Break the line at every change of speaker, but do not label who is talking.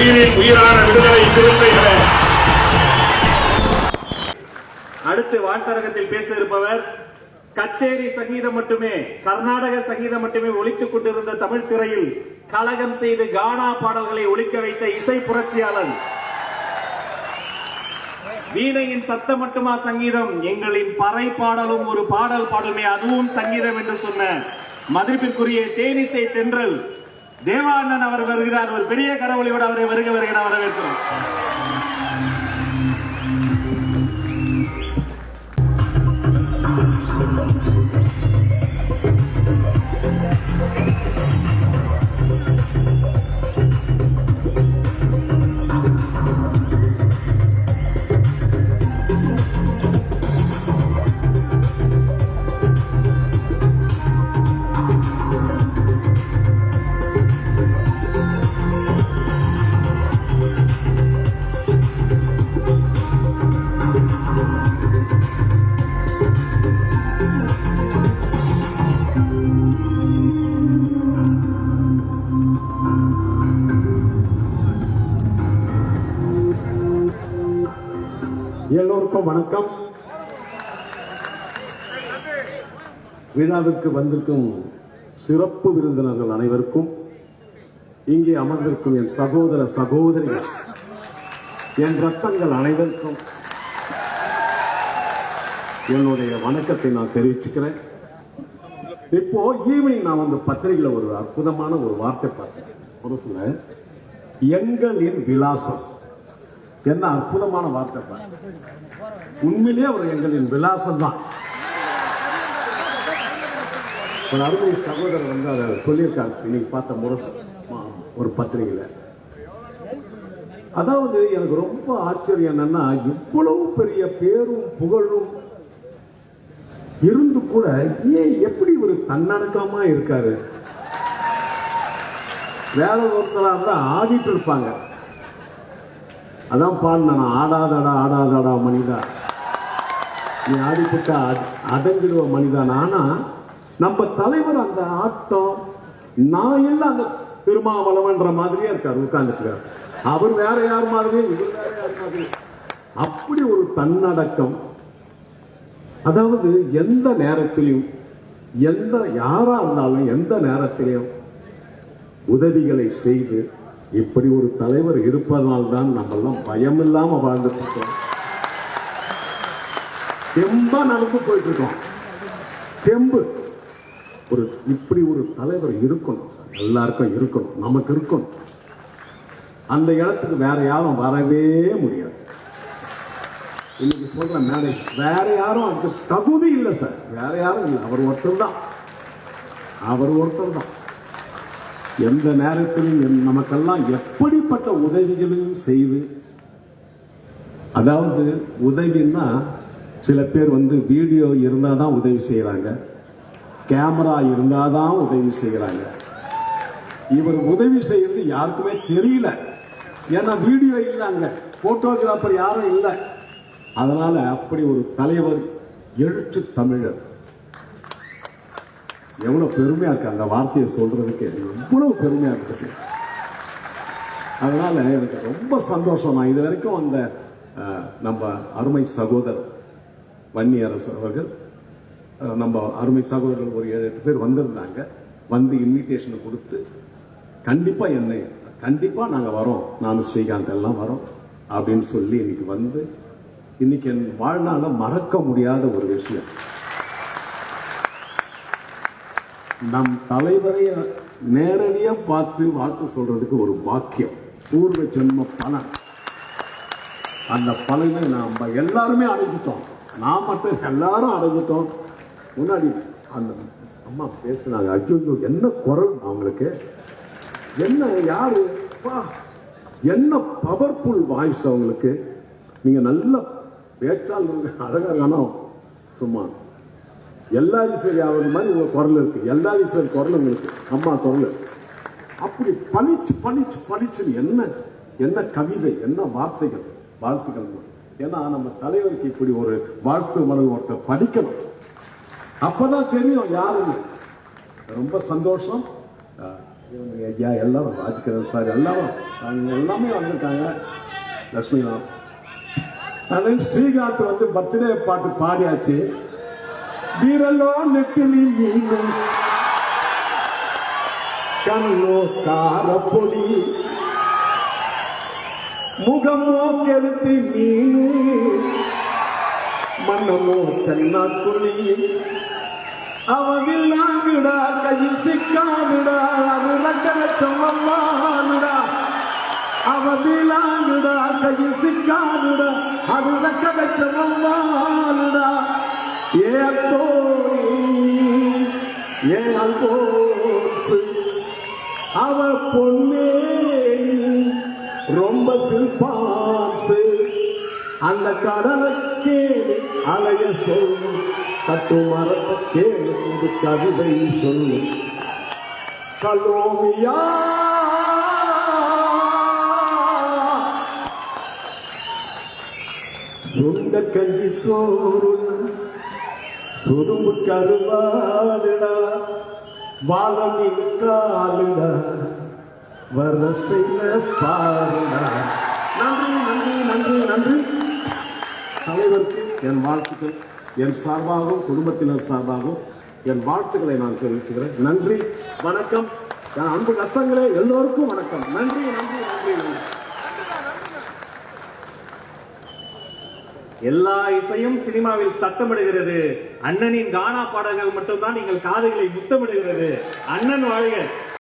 உயிரின் உயிரான விடுதலை சிறுத்தைகளே.
அடுத்து வாழ்த்தரங்கத்தில் பேச இருப்பவர் கச்சேரி சங்கீதம் மட்டுமே கர்நாடக சங்கீதம் மட்டுமே ஒழித்துக் கொண்டிருந்த தமிழ் திரையில் கலகம் செய்து கானா பாடல்களை ஒழிக்க வைத்த இசை புரட்சியாளன். வீணையின் சத்தம் மட்டுமா சங்கீதம்? எங்களின் பறை பாடலும் ஒரு பாடல் பாடுமே அதுவும் சங்கீதம் என்று சொன்ன மதிப்பிற்குரிய தேனிசை தென்றல் தேவானன் அவர் வருகிறார். ஒரு பெரிய கடவுளையோடு அவரை வருக வருகிற வரவேற்கிறோம்.
எல்லோருக்கும் வணக்கம். விழாவிற்கு வந்திருக்கும் சிறப்பு விருந்தினர்கள் அனைவருக்கும் இங்கே அமர்ந்திருக்கும் என் சகோதர சகோதரிகள் என் ரத்தங்கள் அனைவருக்கும் என்னுடைய வணக்கத்தை நான் தெரிவிச்சுக்கிறேன். இப்போ ஈவினிங் நான் வந்து பத்திரிகையில் ஒரு அற்புதமான ஒரு வார்த்தை பார்த்தேன் ஒரு சில எங்களின் விலாசம். என்ன அற்புதமான வார்த்தை பாருங்க உண்மையிலேயே அவர் எங்களின் விலாசம் தான் ஒரு அருமை சகோதரர் வந்து அதை சொல்லியிருக்காங்க இன்னைக்கு பார்த்த முரசு. ஒரு பத்திரிகையில. அதாவது எனக்கு ரொம்ப ஆச்சரியம் என்னன்னா இவ்வளவு பெரிய பேரும் புகழும் இருந்து கூட ஏன் எப்படி ஒரு தன்னடக்கமா இருக்காரு? வேற ஒருத்தராக இருந்தால் ஆடிட்டு இருப்பாங்க. அதான் பாடின ஆடாதடா ஆடாதடா மனிதா. நீ ஆடிப்புட்டா அடங்கிடுவ மனிதான் ஆனா நம்ம தலைவர் அந்த ஆட்டம் நான் எல்லாம் அந்த திருமாவளவன்ற மாதிரியே இருக்கார் உட்கார்ந்துருக்கார். அவர் வேற யார் மாதிரி இவர் வேற யார் மாதிரி அப்படி ஒரு தன்னடக்கம். அதாவது எந்த நேரத்திலையும் எந்த யாரா இருந்தாலும் எந்த நேரத்திலையும் உதவிகளை செய்து இப்படி ஒரு தலைவர் இருப்பதனால் தான் நம்ம எல்லாம் பயம் இல்லாமல் வாழ்ந்துட்டு இருக்கோம் தெம்பா நடந்து போயிட்டு இருக்கோம் தெம்பு. ஒரு இப்படி ஒரு தலைவர் இருக்கணும். எல்லாருக்கும் இருக்கணும். நமக்கு இருக்கணும். அந்த இடத்துக்கு வேற யாரும் வரவே முடியாது. இன்னைக்கு சொல்ற மேடை வேற யாரும் அதுக்கு தகுதி இல்லை சார். வேற யாரும் இல்லை. அவர் ஒருத்தர் தான். அவர் ஒருத்தர் தான். எந்த நேரத்திலும் என் நமக்கெல்லாம் எப்படிப்பட்ட உதவிகளையும் செய்து அதாவது உதவின்னா சில பேர் வந்து வீடியோ இருந்தால் தான் உதவி செய்கிறாங்க கேமரா இருந்தால் தான் உதவி செய்கிறாங்க இவர் உதவி செய்யறது யாருக்குமே தெரியல. ஏன்னா வீடியோ இல்லை ஃபோட்டோகிராஃபர் யாரும் இல்லை. அதனால் அப்படி ஒரு தலைவர் எழுச்சி தமிழர். எவ்வளோ பெருமையாக இருக்கு அந்த வார்த்தையை சொல்கிறதுக்கு எவ்வளோ பெருமையாக இருக்கு. அதனால் எனக்கு ரொம்ப சந்தோஷம். நான் இது வரைக்கும் அந்த நம்ம அருமை சகோதரர் வன்னி அரசு அவர்கள் நம்ம அருமை சகோதரர்கள் ஒரு ஏழு எட்டு பேர் வந்திருந்தாங்க. வந்து இன்விடேஷன் கொடுத்து கண்டிப்பாக என்னை கண்டிப்பாக நாங்கள் வரோம். நான் ஸ்ரீகாந்த் எல்லாம் வரோம் அப்படின்னு சொல்லி இன்னைக்கு வந்து இன்னைக்கு என் வாழ்நாளில் மறக்க முடியாத ஒரு விஷயம். நம் தலைவரை நேரடியா பார்த்து வாழ்த்து சொல்றதுக்கு ஒரு பாக்கியம் பூர்வ ஜென்ம பலன். அந்த பலனை நாம் எல்லாருமே அடைஞ்சிட்டோம். நான் மட்டும் எல்லாரும் அடைஞ்சிட்டோம். முன்னாடி அந்த அம்மா பேசுனாங்க அஜோ என்ன குரல் அவங்களுக்கு என்ன யாரு? பா என்ன பவர்ஃபுல் வாய்ஸ் அவங்களுக்கு? நீங்க நல்ல பேச்சால் அழகாக காணும் சும்மா எல்லாரீஸ்வரி அவர் மாதிரி உங்கள் குரல் எல்லா விஷயம் குரல் உங்களுக்கு அம்மா குரல். அப்படி பளிச்சு பளிச்சு பளிச்சுன்னு என்ன என்ன கவிதை என்ன வார்த்தைகள் வாழ்த்துக்கள் ஏன்னா நம்ம தலைவருக்கு இப்படி ஒரு வாழ்த்து மடல் ஒருத்தர் படிக்கணும். அப்பதான் தெரியும் யாருன்னு. ரொம்ப சந்தோஷம். ஐயா எல்லாரும் ராஜ்கிரண் சார் எல்லாரும் அவங்க எல்லாமே வந்திருக்காங்க. லக்ஷ்மிலாம் ராம் ஸ்ரீகாந்த் வந்து பர்த்டே பாட்டு பாடியாச்சு. விரலோனுக்கு நீ மீனு கண்ணோ காரப்பொடி முகமோ கெழுத்து மீனு. மன்னமோ சென்னாக்குழி. அவவில்லாங்குடா கையில் சிக்காதுடா அது லட்சணம் அம்மானுடா அவவில்லாங்குடா கையில் சிக்காதுடா அது லட்சணம் அம்மானுடா ஏ தோழி ஏ அவ பொன்னேனி ரொம்ப சிற்பாசு. அந்த கடலுக்கே அலைய சொல்லு கட்டு மரத்துக்கே புது கவிதை சொல்லு சலோமியா. சுண்ட கஞ்சி சோறுடா சுரும்பு கருவாடுடா வாழம் காலுடா வரஸ்டைல பாருடா. நன்றி நன்றி நன்றி நன்றி. தலைவருக்கு என் வாழ்த்துக்கள் என் சார்பாகவும் குடும்பத்தினர் சார்பாகவும் என் வாழ்த்துக்களை நான் தெரிவிச்சுக்கிறேன். நன்றி வணக்கம். என் அன்பு ரத்தங்களே எல்லோருக்கும் வணக்கம். நன்றி நன்றி நன்றி நன்றி.
எல்லா இசையும் சினிமாவில் சத்தமிடுகிறது. அண்ணனின் கானா பாடல்கள் மட்டும்தான் நீங்கள் காதுகளை முத்தமிடுகிறது. அண்ணன் வாழ்க.